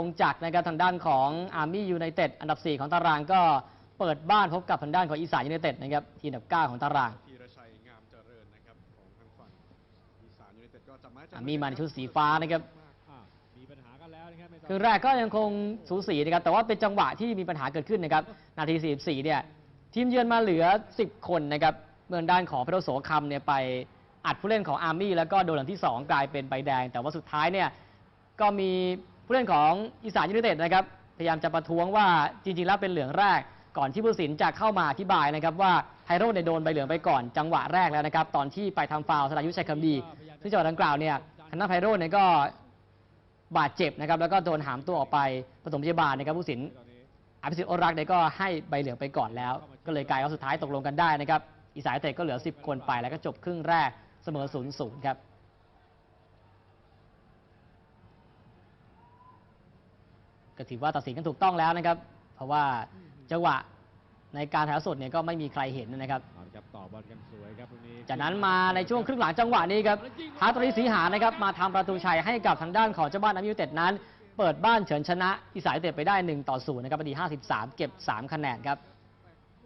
องค์จักรนะครับทางด้านของอาร์มี่ยูไนเต็ดอันดับ 4 ของตารางก็เปิดบ้านพบกับทางด้านของอีสานยูไนเต็ดนะครับทีมอันดับ 9 ของตารางธีรชัยงามเจริญนะครับของทางฝั่งอีสานยูไนเต็ดก็จับไม้จับอาร์มี่มาในชุดสีฟ้านะครับอ่ามีปัญหากันแล้วนะครับไม่ต้องคือแรกก็ยังคงสูสีนะครับแต่ว่าเป็นจังหวะที่มีปัญหาเกิดขึ้นนะครับนาที 44 เนี่ยทีมเยือนมาเหลือ 10 คนนะครับเมืองด้านของพระโดโสคำเนี่ยไปอัดผู้เล่นของอาร์มี่แล้วก็โดนหลังที่ 2 กลายเป็นใบแดง แต่ว่าสุดท้ายเนี่ยก็มี ผู้เล่นของอีสานยูไนเต็ดนะครับพยายามจะประท้วงว่าจริงๆแล้วเป็นเหลืองแรก ก่อนที่ผู้สินจะเข้ามาอธิบายนะครับว่าไฮโร่เนี่ยโดนใบเหลืองไปก่อนจังหวะแรกแล้วนะครับตอนที่ไปทำฟาวสรายุชัยคำดีซึ่งจังหวะดังกล่าวเนี่ยทางด้านไพโรจน์เนี่ยก็บาดเจ็บนะครับแล้วก็โดนหามตัวออกไปปฐมพยาบาลนะครับผู้สินอภิสิทธิ์โอรักษ์เนี่ยก็ให้ใบเหลืองไปก่อนแล้ว ก็เลยกลายว่าสุดท้ายตกลงกันได้นะครับอีสานเต็ดก็เหลือ 10 คนไปแล้วก็จบครึ่งแรกเสมอ0-0ครับ ก็ถือว่าตัดสินกันถูกต้องแล้วนะครับ เพราะว่าจังหวะในการถ่ายทอดสดเนี่ยก็ไม่มีใครเห็นนะครับเอาละครับต่อบอลกันสวยครับตรงนี้ จากนั้นมาในช่วงครึ่งหลังจังหวะนี้ครับฮาร์ตรีศรีหานะครับมาทำประตูชัยให้กับทางด้านของเจ้าบ้านน้ำยูไนเต็ดนั้น เปิดบ้านเฉินชนะอีสานยูไนเต็ดไปได้1ต่อ0นะครับนาที53 เก็บ 3 คะแนนครับ